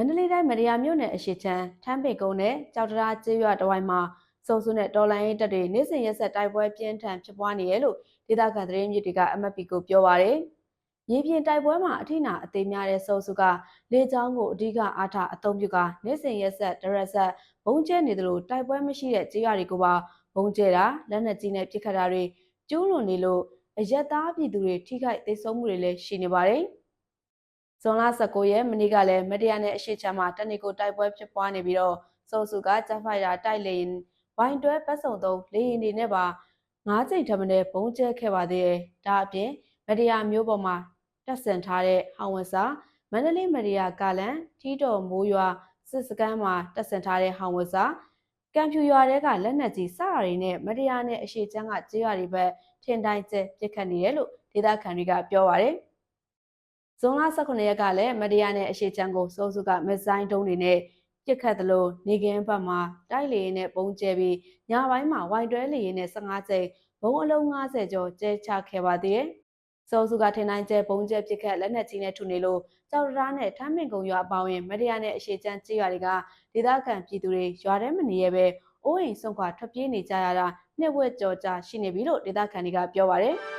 မန္တလေးတိုင်းမရယာမြို့နယ်အရှိချမ်းထမ်းပေကုန်းနဲ့ကြောက်တရားကျေးရွာတစ်ဝိုက်မှာစုံစုနဲ့တော်လိုင်းရေးတပ်တွေနေ့စဉ်ရက်ဆက်တိုက်ပွဲပြင်းထန်ဖြစ်ပွားနေတယ်လို့ဒေသခံသတင်းမြစ်တွေက MFP ကိုပြောပါရယ်။မြေပြင်တိုက်ပွဲမှာအထိနာအသေးများတဲ့စုံစုကလေကြောင်းကိုအဓိကအားထားအသုံးပြုကနေ့စဉ်ရက်ဆက်ဒရက်ဆက်ဘုံကျဲနေသလိုတိုက်ပွဲမရှိတဲ့ကျေးရွာတွေကိုပါဘုံကျဲတာလက်နက်ကြီးနဲ့ပစ်ခတ်တာတွေကျူးလွန်နေလို့အရက်သားပြည်သူတွေထိခိုက်သိမ်းဆုံးမှုတွေလည်းရှိနေပါတယ်။ ဇွန်လ19ရက်မနေ့ကလည်းမတရားနဲ့အရှိချမ်းမှာတနစ်ကိုတိုက်ပွဲဖြစ်ပွားနေပြီးတော့စုံစုကဂျက်ဖိုက်တာတိုက်လေရင်ဝိုင်းတွဲပတ်စုံသုံးလေရင်တွေနဲ့ပါ၅ချိန်ထပ်မံဘုံကျဲခဲ့ပါသေးတယ်။ဒါအပြင်မတရားမျိုးပေါ်မှာတက်ဆင်ထားတဲ့ဟောင်ဝစာမန္တလေးမတရားကာလန်ထီးတော်မိုးရွာစစ်စကမ်းမှာတက်ဆင်ထားတဲ့ဟောင်ဝစာကံဖြူရွာတဲကလက်နက်ကြီးစရာတွေနဲ့မတရားနဲ့အရှိချမ်းကကျေးရွာတွေဘက်ထင်တိုင်းကျပစ်ခတ်နေတယ်လို့ဒေသခံတွေကပြောပါရယ်။ ဇွန်လ18ရက်ကလည်းမတရားနဲ့အရှိချမ်းကိုစိုးစုကမစ်ဇိုင်းတုံးတွေနဲ့ပြစ်ခတ်သလိုနေကင်းဘက်မှာတိုက်လေရင်နဲ့ပုံကျဲပြီးညပိုင်းမှာဝိုင်တွဲလေရင်နဲ့15ကျိန်ဘုံအလုံး90ကျော်ကျဲချခဲ့ပါသေးတယ်။စိုးစုကထင်တိုင်းကျဲပုံကျဲပြစ်ခတ်လက်နက်ကြီးနဲ့ထုနေလို့ကြောက်တရားနဲ့ထမ်းမင်ကုံရွာအပေါင်းရင်မတရားနဲ့အရှိချမ်းကြေးရွာတွေကဒေသခံပြည်သူတွေရွာထဲမနေရပဲအိုးအိမ်ဆုံးခွာထွက်ပြေးနေကြရတာနှစ်ဝက်ကြော်ကြာရှိနေပြီလို့ဒေသခံတွေကပြောပါရယ်။